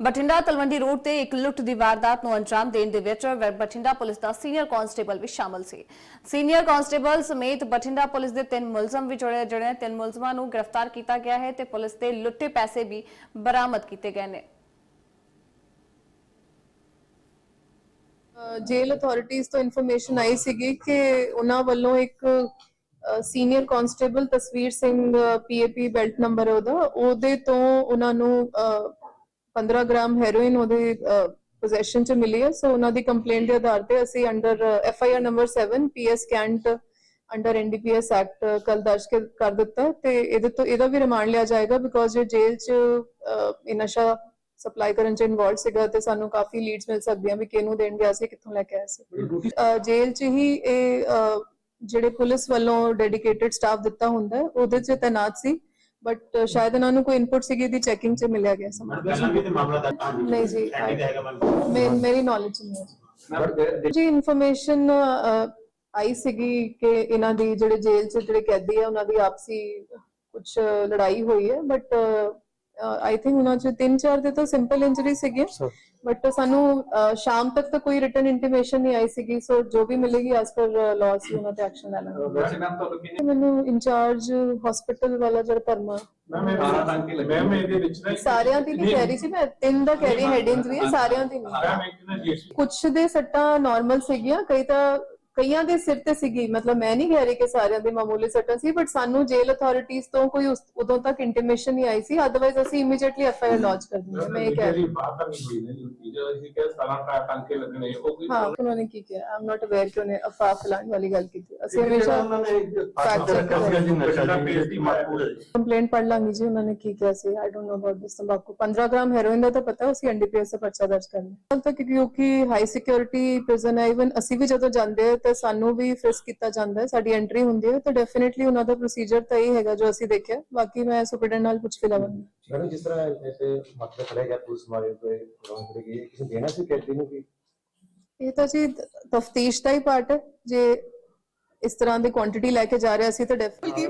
Bathinda Talwandi road ਤੇ ਇੱਕ ਲੁੱਟ ਦੀ ਵਾਰਦਾਤ ਨੂੰ ਅੰਜਾਮ ਦੇਣ ਦੇ ਵਿੱਚ ਬਠਿੰਡਾ ਪੁਲਿਸ ਦਾ ਸੀਨੀਅਰ ਕਾਂਸਟੇਬਲ ਵੀ ਸ਼ਾਮਲ ਸੀ। ਸੀਨੀਅਰ ਕਾਂਸਟੇਬਲ ਸਮੇਤ ਬਠਿੰਡਾ ਪੁਲਿਸ ਦੇ ਤਿੰਨ ਮੁਲਜ਼ਮ ਵੀ ਜੁੜੇ, ਜਿਹੜੇ ਤਿੰਨ ਮੁਲਜ਼ਮਾਂ ਨੂੰ ਗ੍ਰਿਫਤਾਰ ਕੀਤਾ ਗਿਆ ਹੈ ਤੇ ਪੁਲਿਸ ਦੇ ਲੁੱਟੇ ਪੈਸੇ ਵੀ ਬਰਾਮਦ ਕੀਤੇ ਗਏ ਨੇ। ਜੇਲ ਅਥਾਰਟੀਆਂ ਤੋਂ ਇਨਫੋਰਮੇਸ਼ਨ ਆਈ ਸੀਗੀ ਕਿ ਉਹਨਾਂ ਵੱਲੋਂ ਇੱਕ ਸੀਨੀਅਰ ਕਾਂਸਟੇਬਲ ਤਸਵੀਰ ਸਿੰਘ ਪੀਏਪੀ ਬੈਲਟ ਨੰਬਰ ਉਹਦਾ, ਉਹਦੇ ਤੋਂ ਉਹਨਾਂ ਨੂੰ 15 ਗ੍ਰਾਮ ਹੈਰੋਇਨ ਉਹਦੇ ਪੋਜੈਸ਼ਨ ਚ ਮਿਲੀ ਹੈ। ਸੋ ਉਹਨਾਂ ਦੀ ਕੰਪਲੇਂਟ ਦੇ ਆਧਾਰ ਤੇ ਅਸੀਂ under F I R number 7 PS cantt under NDPS act ਕੱਲ ਦਰਜ ਕਰ ਦਿੱਤਾ ਤੇ ਇਹਦੇ ਤੋਂ ਇਹਦਾ ਵੀ ਰਿਮਾਂਡ ਲਿਆ ਜਾਏਗਾ ਬਿਕੋਜ਼ ਇਹ ਜੇਲ੍ਹ ਚ ਇਹ ਨਸ਼ਾ ਸਪਲਾਈ ਕਰਨ ਚ ਇਨਵੋਲਡ ਸੀਗਾ ਤੇ ਸਾਨੂੰ ਕਾਫੀ ਲੀਡਸ ਮਿਲ ਸਕਦੀਆਂ ਵੀ ਕਿਹਨੂੰ ਦੇਣ ਗਿਆ ਸੀ ਕਿੱਥੋਂ ਲੈ ਕੇ ਆਇਆ ਸੀ। ਜੇਲ੍ਹ 'ਚ ਹੀ ਇਹ ਜਿਹੜੇ ਪੁਲਿਸ ਵੱਲੋਂ ਡੈਡੀਕੇਟਿਡ ਸਟਾਫ ਦਿੱਤਾ ਹੁੰਦਾ ਉਹਦੇ 'ਚ ਤੈਨਾਤ ਸੀ। ਬਟ ਸ਼ਾਇਦ ਇਹਨਾਂ ਨੂੰ ਕੋਈ ਇਨਪੁਟ ਸੀਗੀ ਦੀ ਚੈਕਿੰਗ 'ਚ ਮਿਲਿਆ ਗਿਆ ਸਮਾਨ ਪਹਿਲਾਂ ਵੀ ਤੇ ਮਾਮਲਾ ਦਰਜ ਹਾਂਜੀ ਨਹੀਂ ਜੀ, ਮੇ- ਮੇਰੀ ਨੌਲੇਜ ਨਹੀਂ ਹੈ ਜੀ ਇਨਫੋਰਮੇਸ਼ਨ ਆਈ ਸੀਗੀ ਕਿ ਇਹਨਾਂ ਦੀ ਜਿਹੜੇ ਜੇਲ੍ਹ 'ਚ ਜਿਹੜੇ ਕੈਦੀ ਆ ਉਹਨਾਂ ਦੀ ਆਪਸੀ ਕੁਝ ਲੜਾਈ ਹੋਈ ਹੈ ਬਟ ਆਈ ਥਿੰਕ ਉਹਨਾਂ 'ਚ ਤਿੰਨ ਚਾਰ ਦੇ ਤਾਂ ਸਿੰਪਲ ਇੰਜਰੀ ਸੀਗੀ। ਬਟ ਸਾਨੂੰ ਸ਼ਾਮ ਤੱਕ ਤਾਂ ਕੋਈ ਰਿਟਨ ਇੰਟੀਮੇਸ਼ਨ ਨਹੀਂ ਆਈ ਸੀਗੀ। ਸੋ ਜੋ ਵੀ ਮਿਲੇਗੀ ਐਸ ਪਰ ਲਾਅ ਸੀ ਉਹਨਾਂ ਤੇ ਐਕਸ਼ਨ ਲੈ ਲਾਂਗੇ। ਵੈਸੇ ਨਾਮ ਤੁਹਾਨੂੰ ਕਿੰਨੇ ਮੈਨੂੰ ਇੰਚਾਰਜ ਹਸਪੀਟਲ ਵਾਲਾ ਜਿਹੜਾ ਧਰਮਾ ਮੈਂ ਮੈਂ ਮੈਮ ਇਹਦੇ ਵਿੱਚ ਨਾ ਸਾਰਿਆਂ ਦੀ ਨਹੀਂ ਕਹਿ ਰਹੀ ਸੀ ਮੈਂ ਤਿੰਨ ਦਾ ਕਹਿ ਰਹੀ ਹੈਡਿੰਗਸ ਵੀ ਹੈ, ਸਾਰਿਆਂ ਦੀ ਨਹੀਂ। ਕੁਛ ਦੇ ਸੱਟਾਂ ਨਾਰਮਲ ਸੀਗੀਆਂ ਕਈ ਤਾਂ ਕਈਆਂ ਦੇ ਸਿਰ ਤੇ ਸੀਗੀ। ਮਤਲਬ ਮੈਂ ਨਹੀਂ ਕਹਿ ਰਹੀ ਕਿ ਸਾਰਿਆਂ ਦੇ ਮਾਮੂਲੀ ਸੱਟਾਂ ਸੀ ਬਟ ਸਾਨੂੰ ਜੇਲ ਅਥਾਰਟੀਆਂ ਤੋਂ ਕੋਈ ਉਸ- ਉਦੋਂ ਤੱਕ ਇੰਟੀਮੇਸ਼ਨ ਨਹੀਂ ਆਈ ਸੀ। ਅਦਰਵਾਈਜ਼ ਅਸੀਂ immediately F I R launch ਕਰ ਦਿੰਦੇ ਮੈਂ ਇਹ ਕਹਿ ਰਹੀ ਬਾਤ ਨਹੀਂ ਹੋਈ ਨਾ ਜੀ ਜੋ ਅਸੀਂ ਕਿ ਸਾਰਾ ਟਾ ਟਾਂਕੇ ਲੱਗਣੇ ਉਹ ਕੋਈ ਹਾਂ ਉਹਨਾਂ ਨੇ ਕੀ ਕਿਹਾ? ਆਮ ਨਾਟ ਅਵੇਅਰ ਕਿ ਉਹਨੇ ਅਫਵਾਹ ਫੈਲਾਉਣ ਵਾਲੀ ਗੱਲ ਕੀਤੀ। ਅਸੀਂ ਹਮੇਸ਼ਾ fact check ਕੰਪਲੇਂਟ ਪੜ ਲਾਂਗੀ ਜੀ ਉਹਨਾਂ ਨੇ ਕੀ ਕਿਹਾ ਸੀ? I don't know about this ਤੰਬਾਕੂ। 15 ਗ੍ਰਾਮ ਹੈਰੋਇਨ ਦਾ ਤਾਂ ਪਤਾ ਅਸੀਂ ਐਨਡੀਪੀਐਸ ਦਾ ਪਰਚਾ ਦਰਜ ਕਰ ਲਿਆ। ਹਾਲ ਤੱਕ ਕਿਉਂਕਿ ਹਾਈ ਸਿਕਿਉਰਿਟੀ ਪ੍ਰਿਜ਼ਨ ਹੈ ਇਵਨ ਅਸੀਂ ਵੀ ਜਦੋਂ ਜਾਂਦੇ ਹਾਂ ਤੇ ਸਾਨੂੰ ਵੀ ਫ੍ਰਿਸ ਕੀਤਾ ਜਾਂਦਾ ਹੈ ਸਾਡੀ ਐਂਟਰੀ ਹੁੰਦੀ ਹੈ ਤਾਂ ਡੈਫੀਨਿਟਲੀ ਉਹਨਾਂ ਦਾ ਪ੍ਰੋਸੀਜਰ ਤਾਂ ਇਹ ਹੈਗਾ ਜੋ ਅਸੀਂ ਦੇਖਿਆ। ਬਾਕੀ ਮੈਂ ਸੁਪਰਡੈਂਟ ਨਾਲ ਪੁੱਛ ਕੇ ਲਵਾਂਗੀ ਮੈਡਮ ਜਿਸ ਤਰ੍ਹਾਂ ਐਸੇ ਮਤਲਬ ਖੜੇ ਗਿਆ ਪੁਲਿਸ ਮਾਰੇ ਤੋਂ ਰੌਂਗ ਖੜੇ ਗਈ ਕਿਸੇ ਦੇਣਾ ਸੀ ਕੈਦੀ ਨੂੰ ਵੀ? ਇਹ ਤਾਂ ਜੀ ਤਫਤੀਸ਼ ਦਾ ਹੀ ਪਾਰਟ ਹੈ। ਜੇ ਇਸ ਤਰ੍ਹਾਂ ਦੀ ਕੁਆਂਟੀਟੀ ਲੈ ਕੇ ਜਾ ਰਿਹਾ ਸੀ ਤਾਂ ਡੈਫੀਨਿਟਲੀ